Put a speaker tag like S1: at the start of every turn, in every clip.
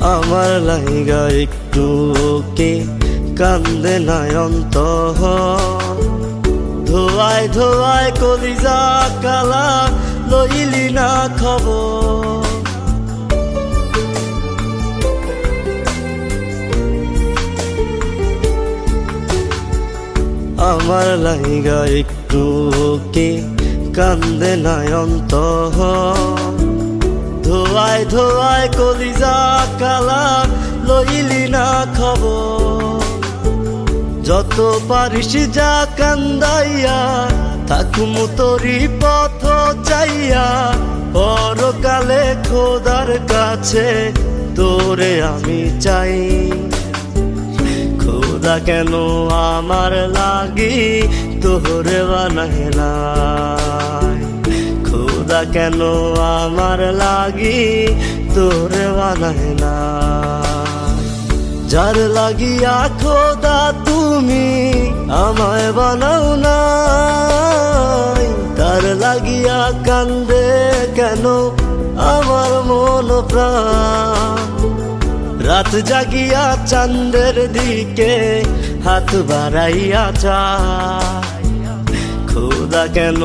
S1: আমার লাইগা একটু কে কান্দে নয়ন্ত ধোয়ায় ধোয়ায় কলিজা কালা লইলি না খবর। আমার লাইগা একটু কে কান্দে নয়ন্ত ধোয়ায় ধোয়ায় কলিজা কালা লইলি না খবর। যত পারিস যা কান্দাইয়া, থাকুম তোরি পথ চাইয়া। পরকালে খোদার কাছে তোরে আমি চাই। খোদা কেন আমার লাগি তোরে বানাইলাই খোদা কেন আমার লাগি? তোরে না। যার লাগিয়া খোদা তুমি আমায় বানাও না তার লাগিয়া কান্দে কেন আমার মন রাত জাগিয়া চাঁদের দিকে হাত বাড়াইয়া চায়। খোদা কেন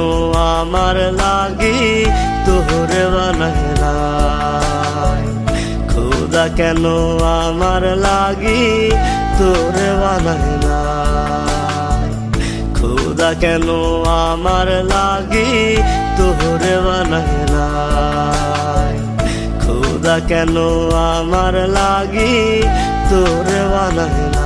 S1: আমার লাগি তোরে বানাইলাই? খোদা কেন আমার লাগি তোরে বানাইলাই? খোদা কেন আমার লাগি তোরে বানাইলাই? খোদা কেন আমার লাগি তোরে বানাইলাই?